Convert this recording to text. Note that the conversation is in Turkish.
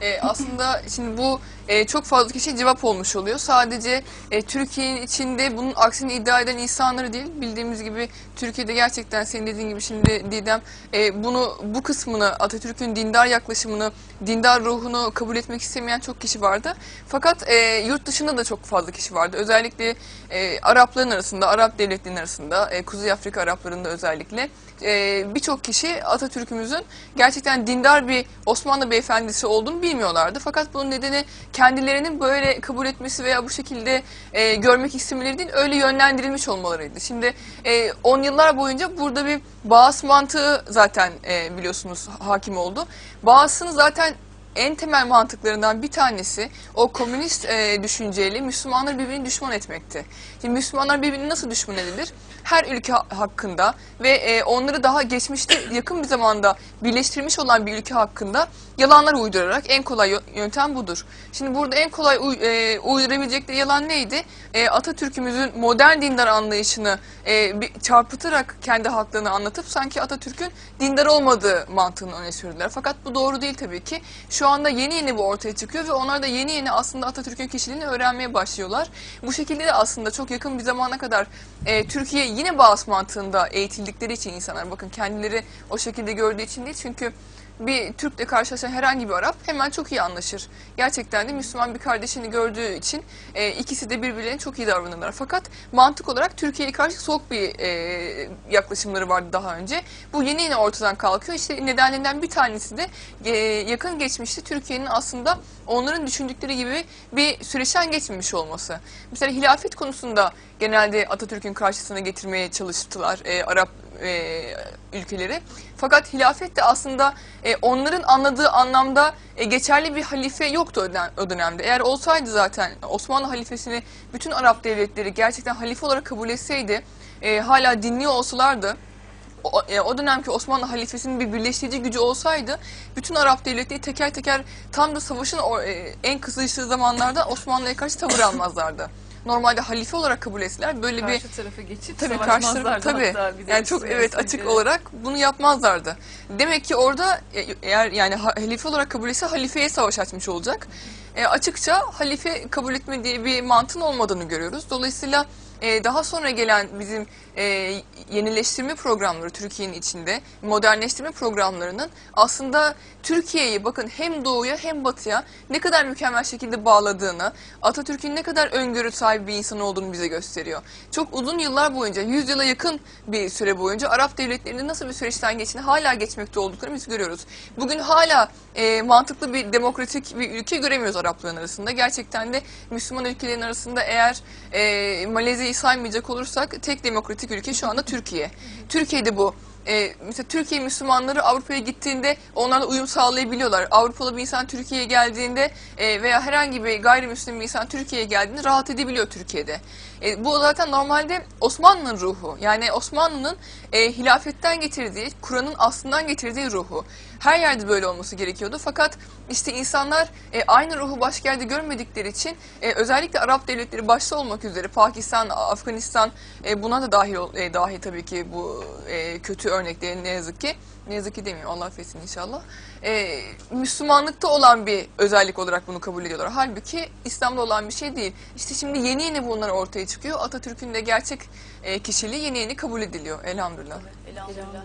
E, aslında şimdi bu e, çok fazla kişi cevap olmuş oluyor. Sadece e, Türkiye'nin içinde bunun aksini iddia eden insanları değil. Bildiğimiz gibi Türkiye'de gerçekten senin dediğin gibi şimdi Didem e, bunu bu kısmını Atatürk'ün dindar yaklaşımını, dindar ruhunu kabul etmek istemeyen çok kişi vardı. Fakat e, yurt dışında da çok fazla kişi vardı. Özellikle e, Arapların arasında, Arap devletlerinin arasında, e, Kuzey Afrika Araplarında özellikle e, birçok kişi Atatürk'ümüzün gerçekten dindar bir Osmanlı beyefendisi olduğunu bilmiyorlardı. Fakat bunun nedeni kendilerinin böyle kabul etmesi veya bu şekilde e, görmek istemeleri değil, öyle yönlendirilmiş olmalarıydı. Şimdi e, on yıllar boyunca burada bir bağız mantığı zaten e, biliyorsunuz hakim oldu. Bağızın zaten en temel mantıklarından bir tanesi o komünist e, düşünceyle Müslümanları birbirine düşman etmekti. Şimdi Müslümanlar birbirini nasıl düşman edilir? Her ülke ha- hakkında ve e, onları daha geçmişte yakın bir zamanda birleştirmiş olan bir ülke hakkında yalanlar uydurarak en kolay yö- yöntem budur. Şimdi burada en kolay e, uydurabilecekleri yalan neydi? E, Atatürk'ümüzün modern dindar anlayışını e, bir çarpıtarak kendi haklarını anlatıp sanki Atatürk'ün dindar olmadığı mantığını öne sürdüler. Fakat bu doğru değil tabii ki. Şu anda yeni yeni bu ortaya çıkıyor ve onlar da yeni yeni aslında Atatürk'ün kişiliğini öğrenmeye başlıyorlar. Bu şekilde de aslında çok yakın bir zamana kadar e, Türkiye yine bağız mantığında eğitildikleri için insanlar bakın kendileri o şekilde gördüğü için değil çünkü bir Türk'le karşılaşan herhangi bir Arap hemen çok iyi anlaşır. Gerçekten de Müslüman bir kardeşini gördüğü için e, ikisi de birbirlerine çok iyi davranırlar. Fakat mantık olarak Türkiye'ye karşı soğuk bir e, yaklaşımları vardı daha önce. Bu yeni yeni ortadan kalkıyor. İşte nedenlerinden bir tanesi de e, yakın geçmişte Türkiye'nin aslında onların düşündükleri gibi bir süreçten geçmemiş olması. Mesela hilafet konusunda genelde Atatürk'ün karşısına getirmeye çalıştılar e, Arap e, ülkeleri. Fakat hilafet de aslında e, onların anladığı anlamda e, geçerli bir halife yoktu o, dönem- o dönemde. Eğer olsaydı zaten Osmanlı halifesini bütün Arap devletleri gerçekten halife olarak kabul etseydi, e, hala dinliyor olsalardı, o, e, o dönemki Osmanlı halifesinin bir birleştirici gücü olsaydı bütün Arap devletleri teker teker tam da savaşın e, en kızıştığı zamanlarda Osmanlı'ya karşı tavır almazlardı. Normalde halife olarak kabul etseler böyle bir Karşı tarafa geçip Tabii karşı tabii. Yani çok evet açık evet. olarak bunu yapmazlardı. Demek ki orada e, eğer yani ha- halife olarak kabul etse halifeye savaş açmış olacak. E, açıkça halife kabul etme diye bir mantığın olmadığını görüyoruz. Dolayısıyla e, daha sonra gelen bizim e, yenileştirme programları Türkiye'nin içinde modernleştirme programlarının aslında Türkiye'yi bakın hem doğuya hem batıya ne kadar mükemmel şekilde bağladığını, Atatürk'ün ne kadar öngörü sahibi bir insan olduğunu bize gösteriyor. Çok uzun yıllar boyunca, 100 yıla yakın bir süre boyunca Arap devletlerinin nasıl bir süreçten geçtiğini hala geçmekte olduklarını biz görüyoruz. Bugün hala e, mantıklı bir demokratik bir ülke göremiyoruz Arapların arasında. Gerçekten de Müslüman ülkelerin arasında eğer e, Malezya'yı saymayacak olursak tek demokratik ülke şu anda Türkiye. Türkiye'de bu e, mesela Türkiye Müslümanları Avrupa'ya gittiğinde onlarla uyum sağlayabiliyorlar. Avrupalı bir insan Türkiye'ye geldiğinde e, veya herhangi bir gayrimüslim bir insan Türkiye'ye geldiğinde rahat edebiliyor Türkiye'de. E, bu zaten normalde Osmanlı'nın ruhu. Yani Osmanlı'nın e, hilafetten getirdiği, Kur'an'ın aslından getirdiği ruhu. Her yerde böyle olması gerekiyordu. Fakat işte insanlar e, aynı ruhu başka yerde görmedikleri için e, özellikle Arap devletleri başta olmak üzere Pakistan, Afganistan e, buna da dahil e, dahil tabii ki bu e, kötü örneklerin ne yazık ki. Ne yazık ki demiyorum Allah affetsin inşallah. E, Müslümanlıkta olan bir özellik olarak bunu kabul ediyorlar. Halbuki İslam'da olan bir şey değil. İşte şimdi yeni yeni bunlar ortaya çıkıyor. Atatürk'ün de gerçek e, kişiliği yeni yeni kabul ediliyor elhamdülillah. Elhamdülillah.